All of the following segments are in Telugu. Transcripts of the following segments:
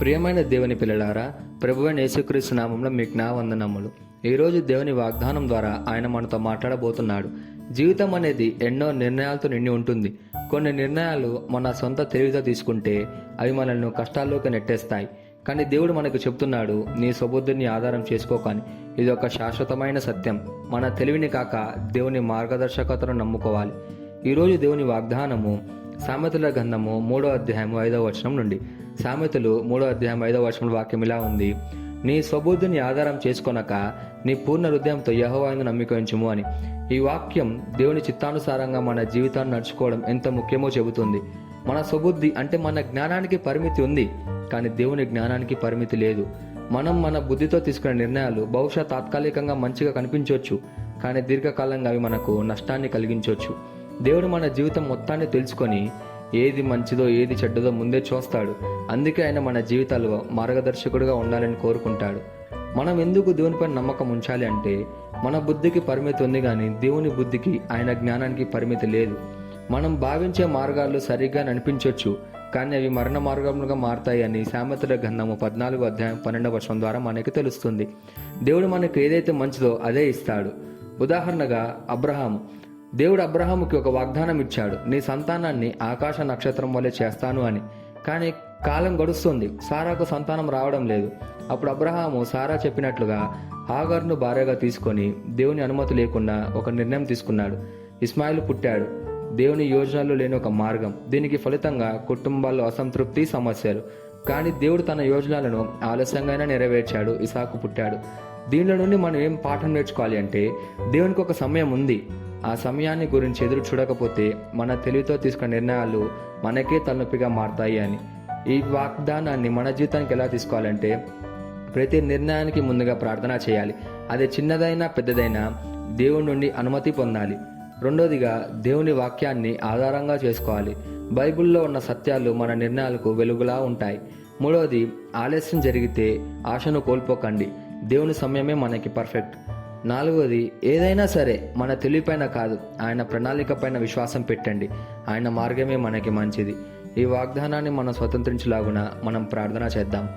ప్రియమైన దేవుని పిల్లలారా ప్రభువైన యేసుక్రీస్తు నామంలో మీకు నా వందనములు ఈరోజు దేవుని వాగ్దానం ద్వారా ఆయన మనతో మాట్లాడబోతున్నాడు. జీవితం అనేది ఎన్నో నిర్ణయాలతో నిండి ఉంటుంది. కొన్ని నిర్ణయాలు మన సొంత తెలివితో తీసుకుంటే అవి మనల్ని కష్టాల్లోకి నెట్టేస్తాయి. కానీ దేవుడు మనకు చెప్తున్నాడు నీ స్వబుద్ధిని ఆధారం చేసుకోకని. ఇది ఒక శాశ్వతమైన సత్యం. మన తెలివిని కాక దేవుని మార్గదర్శకతను నమ్ముకోవాలి. ఈరోజు దేవుని వాగ్దానము సామెతల గంధము మూడో అధ్యాయము ఐదవ వచనం నుండి. సామెతలు మూడో అధ్యాయం ఐదవ వచనం వాక్యం ఇలా ఉంది. నీ స్వబుద్ధిని ఆధారం చేసుకొనక నీ పూర్ణ హృదయంతో యహోవాయిను నమ్మికించుము అని. ఈ వాక్యం దేవుని చిత్తానుసారంగా మన జీవితాన్ని నడుచుకోవడం ఎంత ముఖ్యమో చెబుతుంది. మన స్వబుద్ధి అంటే మన జ్ఞానానికి పరిమితి ఉంది కానీ దేవుని జ్ఞానానికి పరిమితి లేదు. మనం మన బుద్ధితో తీసుకునే నిర్ణయాలు బహుశా తాత్కాలికంగా మంచిగా కనిపించవచ్చు కానీ దీర్ఘకాలంగా అవి మనకు నష్టాన్ని కలిగించవచ్చు దేవుడు మన జీవితం మొత్తాన్ని తెలుసుకొని ఏది మంచిదో ఏది చెడ్డదో ముందే చూస్తాడు. అందుకే ఆయన మన జీవితాల్లో మార్గదర్శకుడిగా ఉండాలని కోరుకుంటాడు. మనం ఎందుకు దేవునిపై నమ్మకం ఉంచాలి అంటే మన బుద్ధికి పరిమితి ఉంది కానీ దేవుని బుద్ధికి ఆయన జ్ఞానానికి పరిమితి లేదు. మనం భావించే మార్గాలు సరిగ్గా నడిపించవచ్చు కానీ అవి మరణ మార్గములుగా మారతాయని సామెతల గంధము పద్నాలుగు అధ్యాయం పన్నెండవ వర్షం ద్వారా మనకి తెలుస్తుంది. దేవుడు మనకు ఏదైతే మంచిదో అదే ఇస్తాడు. ఉదాహరణగా అబ్రహాము. దేవుడు అబ్రహాముకి ఒక వాగ్దానం ఇచ్చాడు నీ సంతానాన్ని ఆకాశ నక్షత్రం వలె చేస్తాను అని. కానీ కాలం గడుస్తుంది సారాకు సంతానం రావడం లేదు. అప్పుడు అబ్రహాము సారా చెప్పినట్లుగా ఆగర్ను భార్యగా తీసుకొని దేవుని అనుమతి లేకుండా ఒక నిర్ణయం తీసుకున్నాడు. ఇస్మాయిల్ పుట్టాడు. దేవుని యోజనలు లేని ఒక మార్గం. దీనికి ఫలితంగా కుటుంబాల్లో అసంతృప్తి సమస్యలు. కానీ దేవుడు తన యోజనాలను ఆలస్యంగానే నెరవేర్చాడు ఇసాకు పుట్టాడు. దీనిలో నుండి మనం ఏం పాఠం నేర్చుకోవాలి అంటే దేవునికి ఒక సమయం ఉంది. ఆ సమయాన్ని గురించి ఎదురు చూడకపోతే మన తెలివితో తీసుకున్న నిర్ణయాలు మనకే తలనొప్పిగా మారతాయి అని. ఈ వాగ్దానాన్ని మన జీవితానికి ఎలా తీసుకోవాలంటే ప్రతి నిర్ణయానికి ముందుగా ప్రార్థన చేయాలి. అది చిన్నదైనా పెద్దదైనా దేవుడి నుండి అనుమతి పొందాలి. రెండోదిగా దేవుని వాక్యాన్ని ఆధారంగా చేసుకోవాలి. బైబిల్లో ఉన్న సత్యాలు మన నిర్ణయాలకు వెలుగులా ఉంటాయి. మూడవది ఆలస్యం జరిగితే ఆశను కోల్పోకండి. దేవుని సమయమే మనకి పర్ఫెక్ట్. నాలుగవది ఏదైనా సరే మన తెలివిపైన కాదు. ఆయన ప్రణాళిక పైన విశ్వాసం పెట్టండి. ఆయన మార్గమే మనకి మంచిది. ఈ వాగ్దానాన్ని మనం స్వతంత్రించలాగున మనం ప్రార్థన చేద్దాం.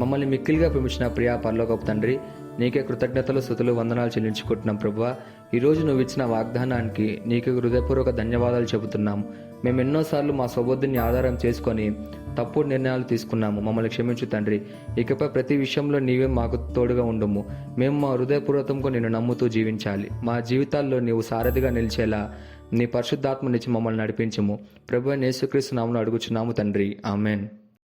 మమ్మల్ని మిక్కిలిగా ప్రేమించిన ప్రియా పర్లోకపు తండ్రి నీకే కృతజ్ఞతలు స్థుతులు వందనాలు చెల్లించుకుంటున్నాం ప్రభువా. ఈరోజు నువ్వు ఇచ్చిన వాగ్దానానికి నీకు హృదయపూర్వక ధన్యవాదాలు చెబుతున్నాము మేము ఎన్నోసార్లు మా స్వబుద్ధిని ఆధారం చేసుకొని తప్పుడు నిర్ణయాలు తీసుకున్నాము. మమ్మల్ని క్షమించు తండ్రి. ఇకపై ప్రతి విషయంలో నీవే మాకు తోడుగా ఉండము. మేము మా హృదయపూర్వకంగా నిన్ను నమ్ముతూ జీవించాలి. మా జీవితాల్లో నీవు సారథిగా నిలిచేలా నీ పరిశుద్ధాత్మనిచ్చి మమ్మల్ని నడిపించము. ప్రభు నేసుక్రీస్తు నామను అడుగుచున్నాము తండ్రి. ఆమెన్.